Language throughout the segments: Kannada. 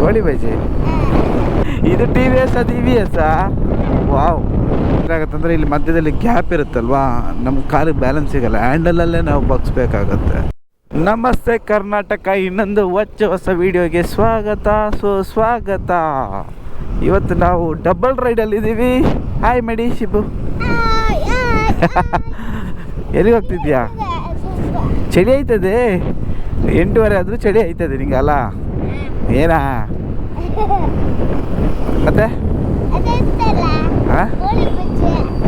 ಗೋಳಿ ಬಜ್ಜಿ. ಇದು ಟಿ ವಿ ಎಸ್ ಅದು ಇ ವಿ ಎಸ್ ವಾವ್. ಏನಾಗತ್ತಂದ್ರೆ ಇಲ್ಲಿ ಮಧ್ಯದಲ್ಲಿ ಗ್ಯಾಪ್ ಇರುತ್ತಲ್ವಾ? ನಮ್ಮ ಕಾಲಿಗೆ ಬ್ಯಾಲೆನ್ಸ್ ಸಿಗಲ್ಲ. ಹ್ಯಾಂಡಲಲ್ಲೇ ನಾವು ಬಗ್ಸ್ಬೇಕಾಗತ್ತೆ ನಮಸ್ತೆ ಕರ್ನಾಟಕ ಇನ್ನೊಂದು ಹೊಚ್ಚ ಹೊಸ ವಿಡಿಯೋಗೆ ಸ್ವಾಗತ. ಸುಸ್ವಾಗತ ಇವತ್ತು ನಾವು ಡಬಲ್ ರೈಡಲ್ಲಿ ಇದ್ದೀವಿ ಹಾಯ್ ಮೇಡಿ ಶಿಬು ಎಲ್ಲಿಗೆ ಹೋಗ್ತಿದ್ಯಾ? ಚಳಿ ಆಯ್ತದೆ? ಎಂಟೂವರೆ ಆದರೂ ಚಳಿ ಆಯ್ತದೆ ನಿಂಗೆ ಅಲ್ಲ ಏನಾ? ಮತ್ತೆ? ಹಾ?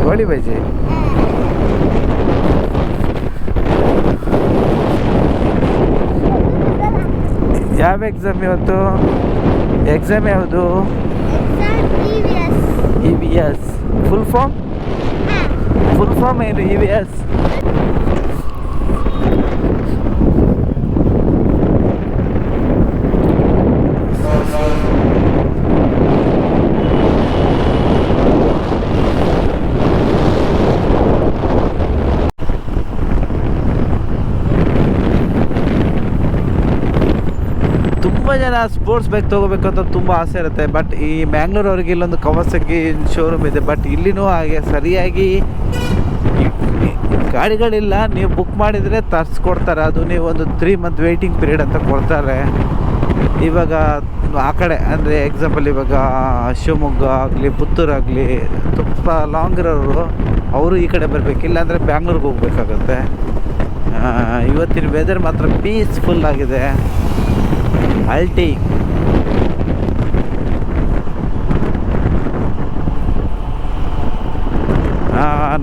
ಗೋಳಿ ಬಜ್ಜಿ? ಯಾವ ಎಕ್ಸಾಮ್ ಇವತ್ತು? ಎಕ್ಸಾಮ್ ಯಾವುದು? E V S. Full form? Full form ಏನು ಇ ವಿ ಎಸ್? ತುಂಬ ಜನ ಸ್ಪೋರ್ಟ್ಸ್ ಬೈಕ್ ತಗೋಬೇಕು ಅಂತ ತುಂಬ ಆಸೆ ಇರುತ್ತೆ. ಬಟ್ ಈ ಮ್ಯಾಂಗ್ಳೂರು ಅವ್ರಿಗೆ ಇಲ್ಲೊಂದು ಕವಸಕ್ಕೆ ಶೋರೂಮ್ ಇದೆ. ಬಟ್ ಇಲ್ಲಿನೂ ಹಾಗೆ ಸರಿಯಾಗಿ ಗಾಡಿಗಳಿಲ್ಲ. ನೀವು ಬುಕ್ ಮಾಡಿದರೆ ತರಿಸ್ಕೊಡ್ತಾರೆ. ಅದು ನೀವು ಒಂದು ತ್ರೀ ಮಂತ್ ವೇಟಿಂಗ್ ಪೀರಿಯಡ್ ಅಂತ ಕೊಡ್ತಾರೆ. ಇವಾಗ ಆ ಕಡೆ, ಅಂದರೆ ಎಕ್ಸಾಂಪಲ್ ಇವಾಗ ಶಿವಮೊಗ್ಗ ಆಗಲಿ ಪುತ್ತೂರಾಗಲಿ ತುಂಬ ಲಾಂಗ್ ಇರೋರು ಅವರು ಈ ಕಡೆ ಬರಬೇಕು. ಇಲ್ಲಾಂದರೆ ಬ್ಯಾಂಗ್ಳೂರಿಗೆ ಹೋಗ್ಬೇಕಾಗತ್ತೆ. ಇವತ್ತಿನ ವೆದರ್ ಮಾತ್ರ ಪೀಸ್ಫುಲ್ ಆಗಿದೆ. ಅಲ್ಟಿ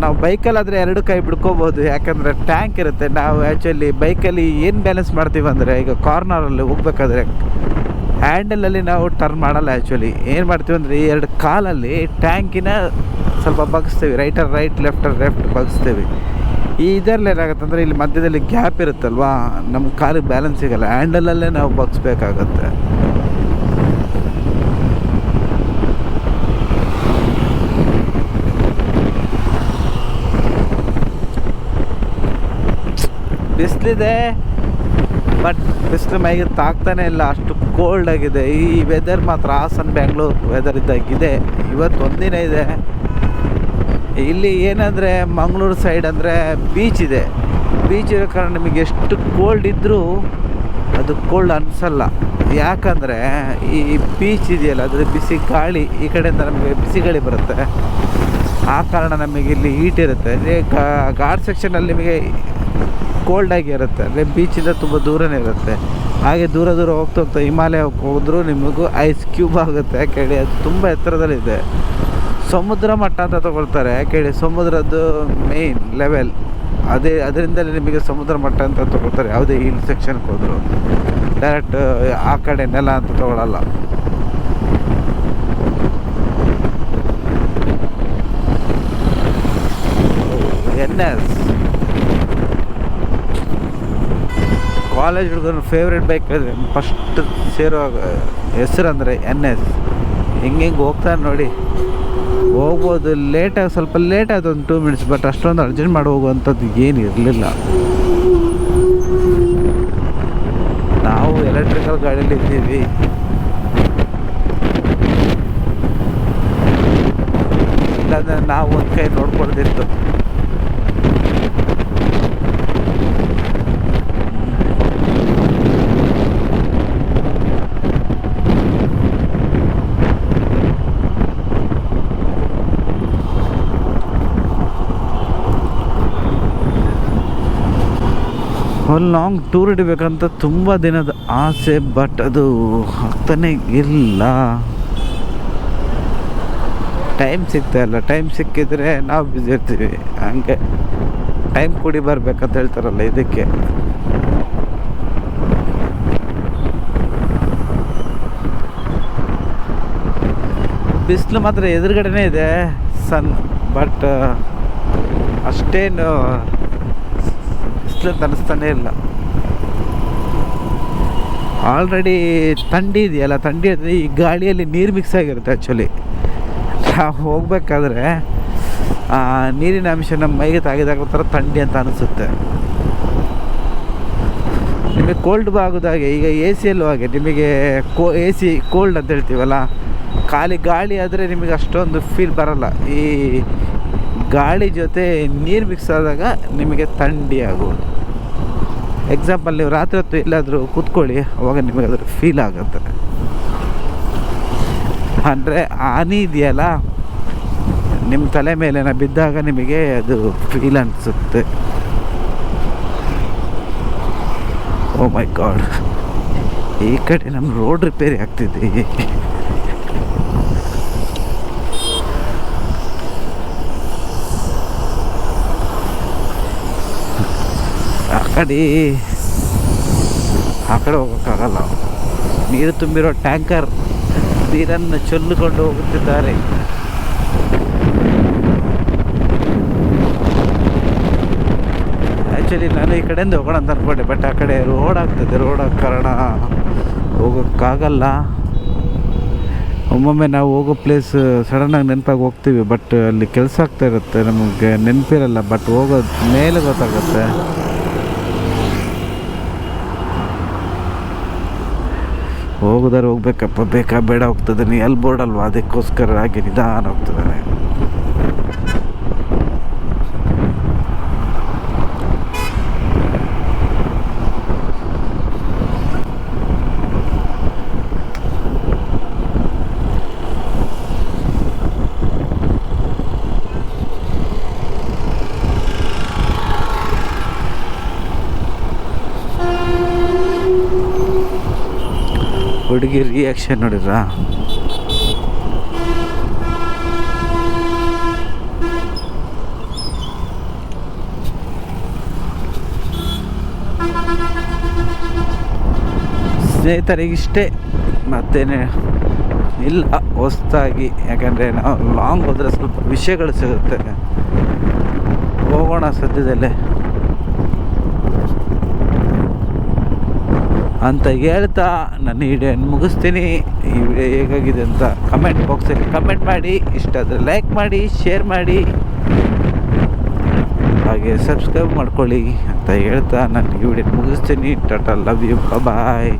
ನಾವು ಬೈಕಲ್ಲಾದರೆ ಎರಡು ಕೈ ಬಿಡ್ಕೋಬೋದು, ಯಾಕಂದರೆ ಟ್ಯಾಂಕ್ ಇರುತ್ತೆ. ನಾವು ಆ್ಯಕ್ಚುಲಿ ಬೈಕಲ್ಲಿ ಏನು ಬ್ಯಾಲೆನ್ಸ್ ಮಾಡ್ತೀವಿ ಈಗ ಕಾರ್ನರಲ್ಲಿ ಹೋಗ್ಬೇಕಾದ್ರೆ ಹ್ಯಾಂಡಲಲ್ಲಿ ನಾವು ಟರ್ನ್ ಮಾಡಲ್ಲ ಆ್ಯಕ್ಚುಲಿ ಏನು ಮಾಡ್ತೀವಿ ಅಂದರೆ ಎರಡು ಕಾಲಲ್ಲಿ ಟ್ಯಾಂಕಿನ ಸ್ವಲ್ಪ ಬಗ್ಸ್ತೀವಿ. Right or right left or left ಬಗ್ಸ್ತೀವಿ. ಈ ಇದರಲ್ಲಿ ಏನಾಗುತ್ತೆ ಇಲ್ಲಿ ಮಧ್ಯದಲ್ಲಿ ಗ್ಯಾಪ್ ಇರುತ್ತಲ್ವಾ? ನಮ್ಮ ಕಾಲಿಗೆ ಬ್ಯಾಲೆನ್ಸ್ ಸಿಗಲ್ಲ. ಹ್ಯಾಂಡಲಲ್ಲೇ ನಾವು ಬಗ್ಸ್ಬೇಕಾಗತ್ತೆ ಬಿಸಿಲಿದೆ. ಬಟ್ ಬಿಸಿಲು ಮೈಗೆ ತಾಗ್ತಾನೆ ಇಲ್ಲ. ಅಷ್ಟು ಕೋಲ್ಡ್ ಆಗಿದೆ. ಈ ವೆದರ್ ಮಾತ್ರ. ಹಾಸನ್ ಬ್ಯಾಂಗ್ಳೂರ್ ವೆದರ್ ಇದ್ದಾಗಿದೆ. ಇವತ್ತು ಒಂದಿನ ಇದೆ. ಇಲ್ಲಿ ಏನಂದರೆ ಮಂಗಳೂರು ಸೈಡ್ ಅಂದರೆ ಬೀಚ್ ಇದೆ. ಬೀಚ್ ಇರೋ ಕಾರಣ ನಿಮಗೆ ಎಷ್ಟು ಕೋಲ್ಡ್ ಇದ್ದರೂ ಅದು ಕೋಲ್ಡ್ ಅನಿಸಲ್ಲ. ಯಾಕಂದರೆ ಈ ಬೀಚ್ ಇದೆಯಲ್ಲ ಅದರ ಬಿಸಿ ಗಾಳಿ, ಈ ಕಡೆಯಿಂದ ನಮಗೆ ಬಿಸಿ ಗಾಳಿ ಬರುತ್ತೆ. ಆ ಕಾರಣ ನಮಗೆ ಇಲ್ಲಿ ಹೀಟ್ ಇರುತ್ತೆ. ಅಂದರೆ ಘಾಟ್ ಸೆಕ್ಷನಲ್ಲಿ ನಿಮಗೆ ಕೋಲ್ಡ್ ಆಗಿ ಇರುತ್ತೆ. ಅಂದರೆ ಬೀಚಿಂದ ತುಂಬ ದೂರನೇ ಇರುತ್ತೆ. ಹಾಗೆ ದೂರ ದೂರ ಹೋಗ್ತಾ ಹೋಗ್ತಾ ಹಿಮಾಲಯಕ್ಕೆ ಹೋದರೂ ನಿಮಗೂ ಐಸ್ ಕ್ಯೂಬ್ ಆಗುತ್ತೆ. ಯಾಕೆ ಅದು ತುಂಬ ಎತ್ತರದಲ್ಲಿದೆ. ಸಮುದ್ರ ಮಟ್ಟ ಅಂತ ತಗೊಳ್ತಾರೆ. ಯಾಕೇಳಿ ಸಮುದ್ರದ್ದು ಮೇಯ್ನ್ ಲೆವೆಲ್ ಅದೇ, ಅದರಿಂದಲೇ ನಿಮಗೆ ಸಮುದ್ರ ಮಟ್ಟ ಅಂತ ತಗೊಳ್ತಾರೆ. ಯಾವುದೇ ಹಿಲ್ ಸೆಕ್ಷನ್ಗೆ ಹೋದರು. ಡೈರೆಕ್ಟ್ ಆ ಕಡೆ ನೆಲ ಅಂತ ತಗೊಳ್ಳಲ್ಲ ಎನ್ ಎಸ್ ಕಾಲೇಜ್ ಹುಡುಗನ ಫೇವ್ರೆಟ್ ಬೈಕ್ ಫಸ್ಟ್ ಸೇರೋ, ಹೆಸರು ಅಂದರೆ ಎನ್ ಎಸ್ ಹಿಂಗೆ ಹಿಂಗೆ ಹೋಗ್ತಾನೆ ನೋಡಿ. ಹೋಗ್ಬೋದು ಲೇಟಾಗಿ ಸ್ವಲ್ಪ ಲೇಟ್ ಆಯ್ತು ಒಂದು ಟೂ ಮಿನಿಟ್ಸ್ ಬಟ್ ಅಷ್ಟೊಂದು ಅರ್ಜೆಂಟ್ ಮಾಡಿ ಹೋಗುವಂಥದ್ದು ಏನು ಇರಲಿಲ್ಲ. ನಾವು ಎಲೆಕ್ಟ್ರಿಕಲ್ ಗಾಡೀಲಿ ಇದ್ದೀವಿ ಇಲ್ಲಾಂದ್ರೆ ನಾವು ಒಂದು ಕೈ ನೋಡ್ಕೊಳ್ದಿತ್ತು ಒಂದು ಲಾಂಗ್ ಟೂರ್ ಹಿಡಿಬೇಕಂತ ತುಂಬ ದಿನದ ಆಸೆ ಬಟ್ ಅದು ಆಗ್ತಾನೆ ಇಲ್ಲ. ಟೈಮ್ ಸಿಗ್ತಾ ಇಲ್ಲ. ಟೈಮ್ ಸಿಕ್ಕಿದ್ರೆ ನಾವು ಬ್ಯುಸಿ ಇರ್ತೀವಿ. ಹಂಗೆ ಟೈಮ್ ಕೂಡಿ ಬರ್ಬೇಕಂತ ಹೇಳ್ತಾರಲ್ಲ ಇದಕ್ಕೆ. ಬಿಸಿಲು ಮಾತ್ರ ಎದುರುಗಡೆನೇ ಇದೆ ಸನ್ ಬಟ್ ಅಷ್ಟೇನು ಬಿಸಿಲು ಅಂತ ಅನಿಸ್ತಾನೆ ಇಲ್ಲ. ಆಲ್ರೆಡಿ ಥಂಡಿ ಇದೆಯಲ್ಲ, ಥಂಡಿ ಅಂದರೆ ಈ ಗಾಳಿಯಲ್ಲಿ ನೀರು ಮಿಕ್ಸ್ ಆಗಿರುತ್ತೆ ಆ್ಯಕ್ಚುಲಿ ನಾವು ಹೋಗಬೇಕಾದ್ರೆ ನೀರಿನ ಅಂಶ ನಮ್ಮ ಮೈಗೆ ತಾಗಿದಾಗ ಥರ ಥಂಡಿ ಅಂತ ಅನಿಸುತ್ತೆ. ನಿಮಗೆ ಕೋಲ್ಡ್ ಆಗೋದಾಗೆ ಈಗ ಎ ಸಿಯಲ್ಲೂ ಹಾಗೆ, ನಿಮಗೆ ಕೋ ಎ ಸಿ ಕೋಲ್ಡ್ ಅಂತ ಹೇಳ್ತೀವಲ್ಲ, ಖಾಲಿ ಗಾಳಿ ಆದರೆ ನಿಮಗೆ ಅಷ್ಟೊಂದು ಫೀಲ್ ಬರಲ್ಲ. ಈ ಗಾಳಿ ಜೊತೆ ನೀರು ಮಿಕ್ಸ್ ಆದಾಗ ನಿಮಗೆ ಥಂಡಿ ಆಗೋದು. ಎಕ್ಸಾಂಪಲ್ ನೀವು ರಾತ್ರಿ ಹೊತ್ತು ಎಲ್ಲಾದರೂ ಕೂತ್ಕೊಳ್ಳಿ, ಅವಾಗ ನಿಮಗೆ ಅದ್ರ ಫೀಲ್ ಆಗುತ್ತೆ. ಅಂದರೆ ಹಾನಿ ಇದೆಯಲ್ಲ ನಿಮ್ಮ ತಲೆ ಮೇಲೆನ ಬಿದ್ದಾಗ ನಿಮಗೆ ಅದು ಫೀಲ್ ಅನಿಸುತ್ತೆ. ಓ ಮೈ ಗಾಡ್ ಈ ಕಡೆ ನಮ್ಮ ರೋಡ್ ರಿಪೇರಿ ಆಗ್ತಿದೆ ಆ ಕಡೆ ಆ ಕಡೆ ಹೋಗೋಕ್ಕಾಗಲ್ಲ. ನೀರು ತುಂಬಿರೋ ಟ್ಯಾಂಕರ್, ನೀರನ್ನು ಚೆಲ್ಲಿಕೊಂಡು ಹೋಗುತ್ತಿದ್ದಾರೆ. ಆ್ಯಕ್ಚುಲಿ ನಾನು ಈ ಕಡೆಯಿಂದ ಹೋಗೋಣ ಅಂತ ಅಂದ್ಕೊಂಡೆ ಬಟ್ ಆ ಕಡೆ ರೋಡ್ ಆಗ್ತದೆ ರೋಡ್ ಕಾರಣ ಹೋಗೋಕ್ಕಾಗಲ್ಲ. ಒಮ್ಮೊಮ್ಮೆ ನಾವು ಹೋಗೋ ಪ್ಲೇಸ್ ಸಡನ್ನಾಗಿ ನೆನಪಾಗಿ ಹೋಗ್ತೀವಿ ಬಟ್ ಅಲ್ಲಿ ಕೆಲಸ ಆಗ್ತಾ ಇರುತ್ತೆ, ನಮಗೆ ನೆನಪಿರಲ್ಲ ಬಟ್ ಹೋಗೋದು ಮೇಲೆ ಗೊತ್ತಾಗುತ್ತೆ. ಹೋಗೋದಾರೆ ಹೋಗ್ಬೇಕಪ್ಪ ಬೇಕಾ ಬೇಡ ಹೋಗ್ತದೆ. ನೀ ಎಲ್ಲಿ ಬೋರ್ಡ್ ಅಲ್ವಾ? ಅದಕ್ಕೋಸ್ಕರ ಹಾಗೆ ನಿಧಾನ ಹೋಗ್ತಿದ್ದಾನೆ ಹುಡುಗಿ ರಿಯಾಕ್ಷನ್ ನೋಡಿದ್ರಾ? ಸ್ನೇಹಿತರಿಗಿಷ್ಟೇ ಮತ್ತೇನೆ ಇಲ್ಲ, ಹೊಸ್ತಾಗಿ, ಯಾಕಂದರೆ ನಾವು ಲಾಂಗ್ ಹೋದರೆ ಸ್ವಲ್ಪ ವಿಷಯಗಳು ಸಿಗುತ್ತೆ. ಹೋಗೋಣ ಸದ್ಯದಲ್ಲೇ. ಅಂತ ಹೇಳ್ತಾ ನನ್ನ ವಿಡಿಯೋನ ಮುಗಿಸ್ತೀನಿ. ಈ ವಿಡಿಯೋ ಹೇಗಾಗಿದೆ ಅಂತ ಕಮೆಂಟ್ ಬಾಕ್ಸಲ್ಲಿ ಕಮೆಂಟ್ ಮಾಡಿ. ಇಷ್ಟ ಆದರೆ ಲೈಕ್ ಮಾಡಿ ಶೇರ್ ಮಾಡಿ. ಹಾಗೆ ಸಬ್ಸ್ಕ್ರೈಬ್ ಮಾಡ್ಕೊಳ್ಳಿ ಅಂತ ಹೇಳ್ತಾ ನಾನು ಈ ವಿಡಿಯೋ ಮುಗಿಸ್ತೀನಿ. Tata love you bye